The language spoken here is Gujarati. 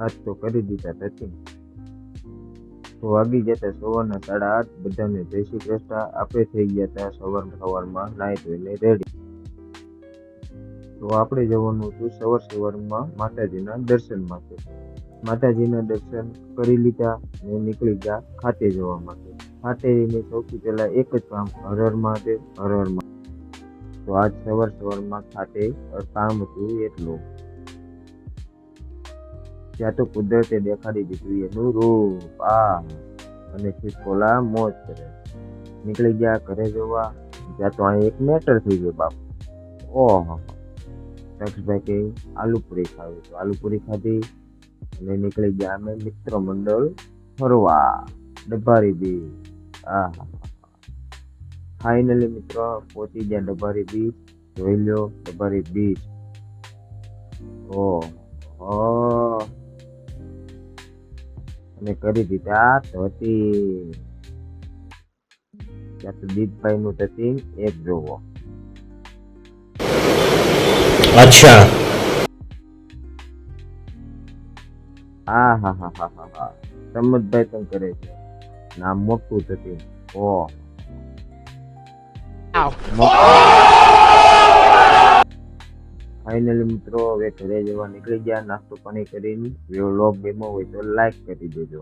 આજ તો કરી દીધા નથી. તો વાગી જતા સવારના સાડા આઠ, બધાને જય શ્રી કૃષ્ણ. આપણે થઈ ગયા હતા સવાર સવારમાં નાઈ ધોઈને રેડી. તો આપણે જવાનું હતું સવાર સવારમાં માતાજીના દર્શન માટે. માતાજીના દર્શન કરી લીધા ને નીકળી ગયા ખાતે જવા માટે. ખાતે સૌથી પહેલા એક જ કામ હર હર મહાદેવ હર હર મહાદેવ. તો આજ સવાર સવારમાં ખાતે કામ હતું એટલું. ત્યાં તો કુદરતે દેખાડી દીધું એનું રૂપ આ. અને ખિસકોલા મોજ કરે નીકળી ગયા ઘરે જોવા. ત્યાં તો અહીં એક મેટર થઈ ગયો બાપુ. ઓહો. દક્ષભાઈ કે આલુપુરી ખાવી. તો આલુપુરી ખાધી અને નીકળી ગયા અમે મિત્ર મંડળ ફરવા. ડબ્બારી બીચ. આ ફાઇનલી મિત્રો પહોંચી ગયા ડબ્બારી બીચ. જોઈ લો ડબ્બારી બીચ. ઓહો. અને કરી દીધા ધોતી દીપભાઈ નું થતી એક જોવો. અચ્છા. હા હા હા હા હા હા. સમજભાઈ પણ કરે છે. નામ મોટું થતી ઓ ફાઇનલી મિત્રો, હવે ઘરે જવા નીકળી ગયા. નાસ્તો પાણી કરીને. જો લોગ ગેમો હોય તો લાઈક કરી દેજો.